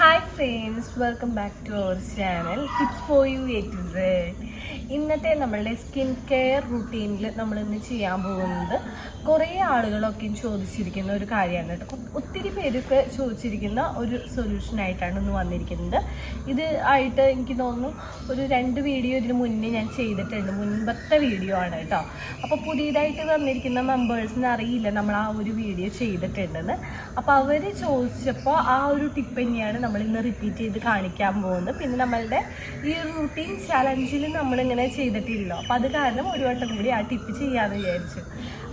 Hi friends, welcome back to our channel Tips for You A to Z. ഇന്നത്തെ നമ്മളുടെ skin care റുട്ടീനിൽ നമ്മൾ ഇന്ന് ചെയ്യാൻ പോകുന്നത് കുറേ ആളുകളൊക്കെയും ചോദിച്ചിരിക്കുന്ന ഒരു കാര്യമാണ് കേട്ടോ ഒത്തിരി പേരൊക്കെ ചോദിച്ചിരിക്കുന്ന ഒരു സൊല്യൂഷൻ ഇന്ന് വന്നിരിക്കുന്നത് ഇത് ആയിട്ട് എനിക്ക് തോന്നുന്നു ഒരു രണ്ട് വീഡിയോ ഇതിന് മുന്നേ ഞാൻ ചെയ്തിട്ടുണ്ട് മുൻപത്തെ വീഡിയോ ആണ് കേട്ടോ അപ്പോൾ പുതിയതായിട്ട് വന്നിരിക്കുന്ന മെമ്പേഴ്സിന് അറിയില്ല നമ്മൾ ആ ഒരു വീഡിയോ ചെയ്തിട്ടുണ്ടെന്ന് അപ്പോൾ അവർ ചോദിച്ചപ്പോൾ ആ ഒരു ടിപ്പ് തന്നെയാണ് നമ്മൾ ഇന്ന് റിപ്പീറ്റ് ചെയ്ത് കാണിക്കാൻ പോകുന്നത് പിന്നെ നമ്മളുടെ ഈ ഒരു റുട്ടീൻ ചലഞ്ചിൽ നമ്മൾ നമ്മളിങ്ങനെ ചെയ്തിട്ടില്ലല്ലോ അപ്പം അത് കാരണം ഒരു വട്ടം കൂടി ആ ടിപ്പ് ചെയ്യാമെന്ന് വിചാരിച്ചു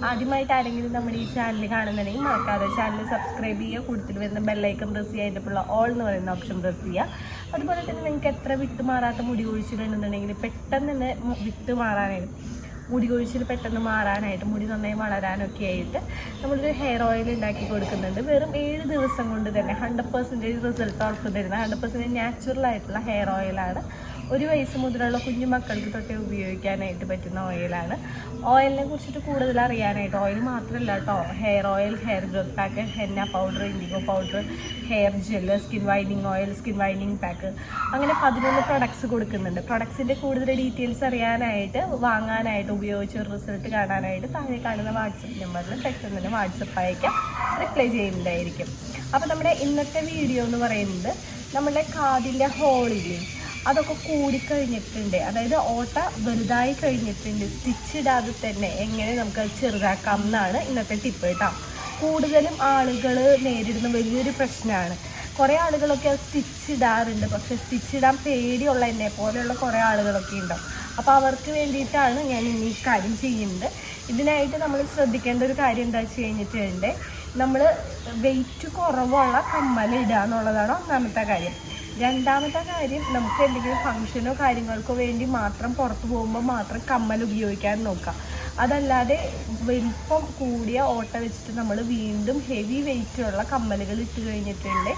ആദ്യമായിട്ട് ആരെങ്കിലും നമ്മുടെ ഈ ചാനൽ കാണുന്നുണ്ടെങ്കിൽ മറക്കാതെ ചാനൽ സബ്സ്ക്രൈബ് ചെയ്യുക കൂടുതൽ വരുന്ന ബെല്ലൈക്കൺ പ്രസ് ചെയ്യുക അതിൻ്റെ ഉള്ള ഓൾ എന്ന് പറയുന്ന ഓപ്ഷൻ പ്രസ് ചെയ്യുക അതുപോലെ തന്നെ നിങ്ങൾക്ക് എത്ര വിട്ട് മാറാത്ത മുടി കുഴിച്ചിട്ടുണ്ടെന്നുണ്ടെങ്കിൽ പെട്ടെന്ന് തന്നെ വിട്ട് മാറാനായിട്ട് മുടി കൊഴിച്ചിൽ പെട്ടെന്ന് മാറാനായിട്ട് മുടി നന്നായി വളരാനൊക്കെ ആയിട്ട് നമ്മളൊരു ഹെയർ ഓയിൽ ഉണ്ടാക്കി കൊടുക്കുന്നുണ്ട് വെറും ഏഴ് ദിവസം കൊണ്ട് തന്നെ ഹൺഡ്രഡ് പെർസെൻറ്റേജ് റിസൾട്ട് ഉറപ്പ് തരുന്ന ഹൺഡ്രഡ് പെർസെൻറ്റേജ് നാച്ചുറൽ ആയിട്ടുള്ള ഹെയർ ഓയിലാണ് ഒരു വയസ്സ് മുതലുള്ള കുഞ്ഞു മക്കൾക്ക് തൊട്ടേ ഉപയോഗിക്കാനായിട്ട് പറ്റുന്ന ഓയിലാണ് ഓയിലിനെ കുറിച്ചിട്ട് കൂടുതൽ അറിയാനായിട്ട് ഓയിൽ മാത്രമല്ല കേട്ടോ hair oil hair growth pack henna powder IndiGo powder hair gel skin വൈനിങ് oil skin വൈനിങ് pack അങ്ങനെ പതിനൊന്ന് പ്രൊഡക്ട്സ് കൊടുക്കുന്നുണ്ട് പ്രൊഡക്ട്സിൻ്റെ കൂടുതൽ ഡീറ്റെയിൽസ് അറിയാനായിട്ട് വാങ്ങാനായിട്ട് ഉപയോഗിച്ച റിസൾട്ട് കാണാനായിട്ട് താഴെ കാണുന്ന വാട്സപ്പ് നമ്പറിൽ പെട്ടെന്ന് തന്നെ വാട്സപ്പ് അയക്കാം റിപ്ലൈ ചെയ്യുന്നുണ്ടായിരിക്കും അപ്പോൾ നമ്മുടെ ഇന്നത്തെ വീഡിയോ എന്ന് പറയുന്നത് നമ്മുടെ കാതിൻ്റെ ഹോളിൽ അതൊക്കെ കൂടിക്കഴിഞ്ഞിട്ടുണ്ട് അതായത് ഓട്ട വലുതായി കഴിഞ്ഞിട്ടുണ്ട് ഇടാതെ തന്നെ എങ്ങനെ നമുക്ക് ചെറുതാക്കാം എന്നാണ് ഇന്നത്തെ ടിപ്പ് കേട്ടോ കൂടുതലും ആളുകൾ നേരിടുന്ന വലിയൊരു പ്രശ്നമാണ് കുറേ ആളുകളൊക്കെ സ്റ്റിച്ച് ഇടാറുണ്ട് പക്ഷേ സ്റ്റിച്ച് ഇടാൻ പേടിയുള്ള എന്നെ പോലെയുള്ള കുറേ ആളുകളൊക്കെ ഉണ്ടാവും അപ്പോൾ അവർക്ക് വേണ്ടിയിട്ടാണ് ഞാൻ ഈ കാര്യം ചെയ്യുന്നത് ഇതിനായിട്ട് നമ്മൾ ശ്രദ്ധിക്കേണ്ട ഒരു കാര്യം എന്താ വെച്ച് കഴിഞ്ഞിട്ടുണ്ട് നമ്മൾ വെയിറ്റ് കുറവുള്ള കമ്മൽ ഇടുക എന്നുള്ളതാണ് ഒന്നാമത്തെ കാര്യം രണ്ടാമത്തെ കാര്യം നമുക്ക് എന്തെങ്കിലും ഫംഗ്ഷനോ കാര്യങ്ങൾക്കോ വേണ്ടി മാത്രം പുറത്തു പോകുമ്പോൾ മാത്രം കമ്മൽ ഉപയോഗിക്കാൻ നോക്കാം അതല്ലാതെ വലിപ്പം കൂടിയ ഓട്ട വെച്ചിട്ട് നമ്മൾ വീണ്ടും ഹെവി വെയിറ്റുള്ള കമ്മലുകൾ ഇട്ട് കഴിഞ്ഞിട്ടുണ്ട്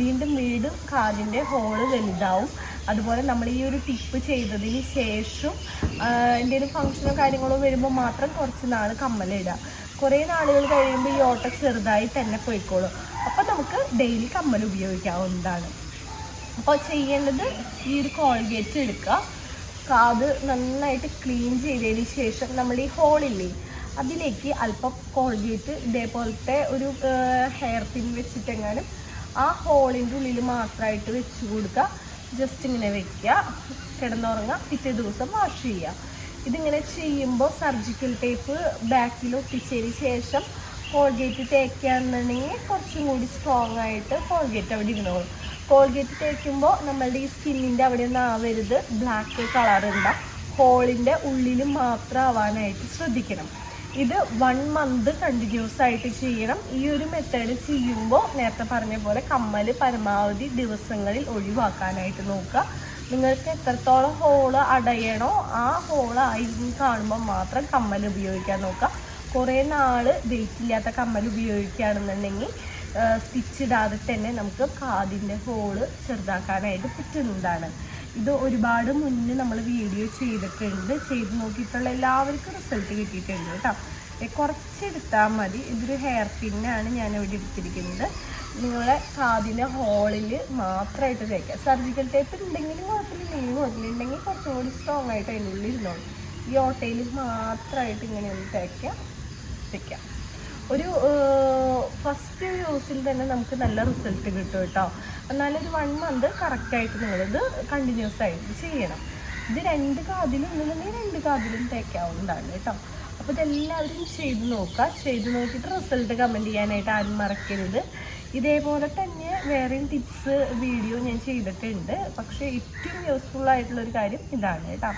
വീണ്ടും വീണ്ടും കാതിൻ്റെ ഹോള് വലുതാവും അതുപോലെ നമ്മൾ ഈ ഒരു ടിപ്പ് ചെയ്തതിന് ശേഷം എന്തെങ്കിലും ഫംഗ്ഷനോ കാര്യങ്ങളോ വരുമ്പോൾ മാത്രം കുറച്ച് നാൾ കമ്മലിടുക കുറേ നാളുകൾ കഴിയുമ്പോൾ ഈ ഓട്ട ചെറുതായി തന്നെ പോയിക്കോളും അപ്പോൾ നമുക്ക് ഡെയിലി കമ്മൽ ഉപയോഗിക്കാവുന്നതാണ് അപ്പോൾ ചെയ്യേണ്ടത് ഈ ഒരു കോൾഗേറ്റ് എടുക്കുക കാത് നന്നായിട്ട് ക്ലീൻ ചെയ്തതിന് ശേഷം നമ്മൾ ഈ ഹോളില്ലേ അതിലേക്ക് അല്പം കോൾഗേറ്റ് ഇതേപോലത്തെ ഒരു ഹെയർ പിൻ വെച്ചിട്ടെങ്ങാനും ആ ഹോളിൻ്റെ ഉള്ളിൽ മാത്രമായിട്ട് വെച്ച് കൊടുക്കുക ജസ്റ്റ് ഇങ്ങനെ വെക്കുക കിടന്നുറങ്ങുക പിറ്റേ ദിവസം വാഷ് ചെയ്യുക ഇതിങ്ങനെ ചെയ്യുമ്പോൾ സർജിക്കൽ ടേപ്പ് ബാക്കിൽ ഒട്ടിച്ചതിന് ശേഷം കോൾഗേറ്റ് തേക്കുകയാണെന്നുണ്ടെങ്കിൽ കുറച്ചും കൂടി സ്ട്രോങ് ആയിട്ട് കോൾഗേറ്റ് അവിടെ ഇരുന്നോളും കോൾഗേറ്റ് തേക്കുമ്പോൾ നമ്മളുടെ ഈ സ്കിന്നിൻ്റെ അവിടെ ഒന്നും ആവരുത് ബ്ലാക്ക് കളറുണ്ട ഹോളിൻ്റെ ഉള്ളിൽ മാത്രം ആവാനായിട്ട് ശ്രദ്ധിക്കണം ഇത് വൺ മന്ത് കണ്ടിന്യൂസ് ആയിട്ട് ചെയ്യണം ഈ ഒരു മെത്തേഡ് ചെയ്യുമ്പോൾ നേരത്തെ പറഞ്ഞ പോലെ കമ്മൽ പരമാവധി ദിവസങ്ങളിൽ ഒഴിവാക്കാനായിട്ട് നോക്കുക നിങ്ങൾക്ക് എത്രത്തോളം ഹോള് അടയണോ ആ ഹോളായി കാണുമ്പോൾ മാത്രം കമ്മൽ ഉപയോഗിക്കാൻ നോക്കുക കുറേ നാൾ വെയിറ്റ് ഇല്ലാത്ത കമ്മൽ ഉപയോഗിക്കുകയാണെന്നുണ്ടെങ്കിൽ സ്റ്റിച്ച് ഇടാതെ തന്നെ നമുക്ക് കാതിൻ്റെ ഹോള് ചെറുതാക്കാനായിട്ട് പറ്റുന്നതാണ് ഇത് ഒരുപാട് മുന്നേ നമ്മൾ വീഡിയോ ചെയ്തിട്ടുണ്ട് ചെയ്ത് നോക്കിയിട്ടുള്ള എല്ലാവർക്കും റിസൾട്ട് കിട്ടിയിട്ടുണ്ട് കേട്ടോ കുറച്ചെടുത്താൽ മതി ഇതൊരു ഹെയർ പിന്നാണ് ഞാൻ ഇവിടെ എടുത്തിരിക്കുന്നത് നിങ്ങളെ കാതിൻ്റെ ഹോളിൽ മാത്രമായിട്ട് തേക്കുക സർജിക്കൽ ടേപ്പ് ഉണ്ടെങ്കിലും കുഴപ്പമില്ല ഇല്ലെങ്കിൽ കുഴപ്പമില്ലെങ്കിൽ കുറച്ചും കൂടി സ്ട്രോങ് ആയിട്ട് അതിനുള്ളിൽ ഇരുന്നോളും ഈ ഓട്ടയിൽ മാത്രമായിട്ട് ഇങ്ങനെ ഒന്ന് തേക്കുക വയ്ക്കാം ഒരു ഫസ്റ്റ് യൂസിൽ തന്നെ നമുക്ക് നല്ല റിസൾട്ട് കിട്ടും കേട്ടോ എന്നാലൊരു വൺ മന്ത് കറക്റ്റായിട്ട് നിങ്ങളിത് കണ്ടിന്യൂസ് ആയിട്ട് ചെയ്യണം ഇത് രണ്ട് കാതിലും നിങ്ങൾ രണ്ട് കാതിലും തേക്കാവുന്നതാണ് കേട്ടോ അപ്പോൾ ഇതെല്ലാവരും ചെയ്ത് നോക്കുക ചെയ്ത് നോക്കിയിട്ട് റിസൾട്ട് കമൻറ്റ് ചെയ്യാനായിട്ട് ആരും മറക്കരുത് ഇതേപോലെ തന്നെ വേറെയും ടിപ്സ് വീഡിയോ ഞാൻ ചെയ്തിട്ടുണ്ട് പക്ഷേ ഏറ്റവും യൂസ്ഫുൾ ആയിട്ടുള്ളൊരു കാര്യം ഇതാണ് കേട്ടോ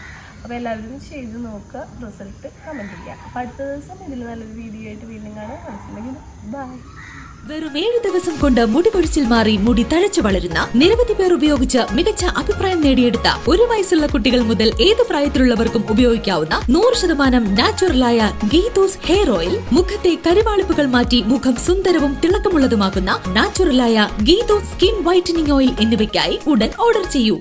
അപ്പോൾ എല്ലാവരും ചെയ്ത് നോക്കുക റിസൾട്ട് കമൻറ്റ് ചെയ്യുക അപ്പോൾ അടുത്ത ദിവസം ഇതിൽ നല്ലൊരു വീഡിയോ ആയിട്ട് വീണ്ടും കാണാം മനസ്സിലാക്കി ബൈ വെറും ഏഴ് ദിവസം കൊണ്ട് മുടി കൊഴിച്ചിൽ മാറി മുടി തഴച്ചു വളരുന്ന നിരവധി പേർ ഉപയോഗിച്ച് മികച്ച അഭിപ്രായം നേടിയെടുത്ത ഒരു വയസ്സുള്ള കുട്ടികൾ മുതൽ ഏത് പ്രായത്തിലുള്ളവർക്കും ഉപയോഗിക്കാവുന്ന നൂറ് ശതമാനം നാച്ചുറലായ ഗീതോസ് ഹെയർ ഓയിൽ മുഖത്തെ കരിവാളിപ്പുകൾ മാറ്റി മുഖം സുന്ദരവും തിളക്കമുള്ളതുമാക്കുന്ന നാച്ചുറലായ ഗീതോസ് സ്കിൻ വൈറ്റനിങ് ഓയിൽ എന്നിവയ്ക്കായി ഉടൻ ഓർഡർ ചെയ്യൂ